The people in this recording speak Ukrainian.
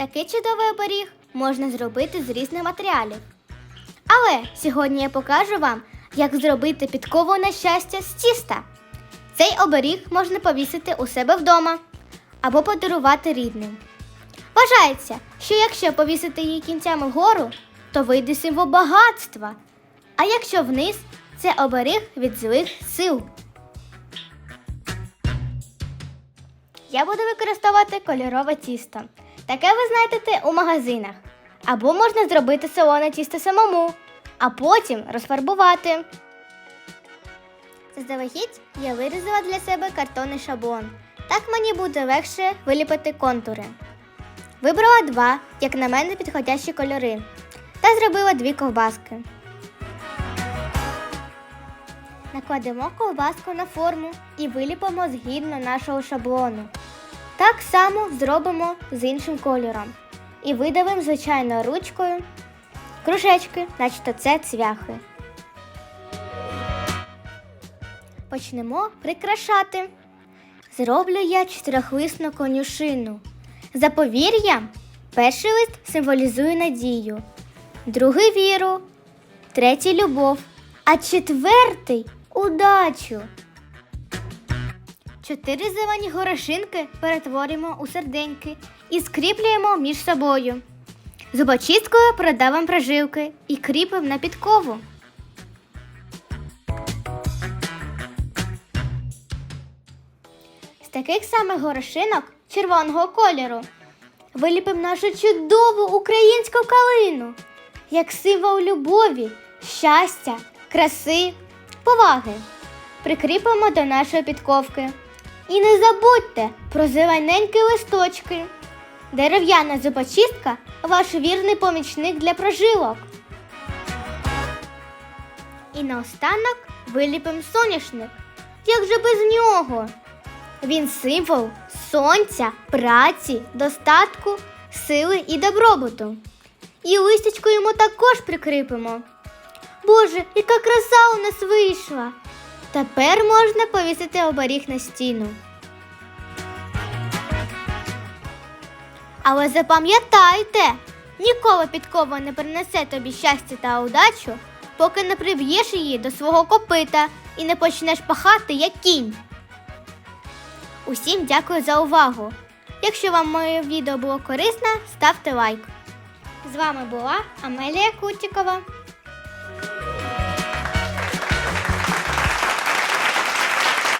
Такий чудовий оберіг можна зробити з різних матеріалів. Але сьогодні я покажу вам, як зробити підкову на щастя з тіста. Цей оберіг можна повісити у себе вдома або подарувати рідним. Вважається, що якщо повісити її кінцями вгору, то вийде символ багатства. А якщо вниз, це оберіг від злих сил. Я буду використовувати кольорове тісто. Таке ви знайдете у магазинах. Або можна зробити солоне тісто самому, а потім розфарбувати. Заздалегідь я вирізала для себе картонний шаблон. Так мені буде легше виліпити контури. Вибрала два, як на мене, підходящі кольори, та зробила дві ковбаски. Накладемо ковбаску на форму і виліпимо згідно нашого шаблону. Так само зробимо з іншим кольором. І видавимо звичайною ручкою кружечки, начебто це цвяхи. Почнемо прикрашати. Зроблю я чотирьохлисну конюшину. За повір'ям, перший лист символізує надію, другий віру, третій любов, а четвертий удачу. Чотири зелені горошинки перетворюємо у серденьки і скріплюємо між собою. Зубочисткою продавимо прожилки і кріпимо на підкову. З таких самих горошинок червоного кольору виліпимо нашу чудову українську калину як символ любові, щастя, краси, поваги. Прикріпимо до нашої підковки. І не забудьте про зелененькі листочки. Дерев'яна зубочистка ваш вірний помічник для прожилок. І наостанок виліпимо соняшник. Як же без нього? Він символ сонця, праці, достатку, сили і добробуту. І листячко йому також прикріпимо. Боже, яка краса у нас вийшла! Тепер можна повісити оберіг на стіну. Але запам'ятайте, ніколи підкова не принесе тобі щастя та удачу, поки не прив'єш її до свого копита і не почнеш пахати як кінь. Усім дякую за увагу. Якщо вам моє відео було корисне, ставте лайк. З вами була Амелія Кутікова.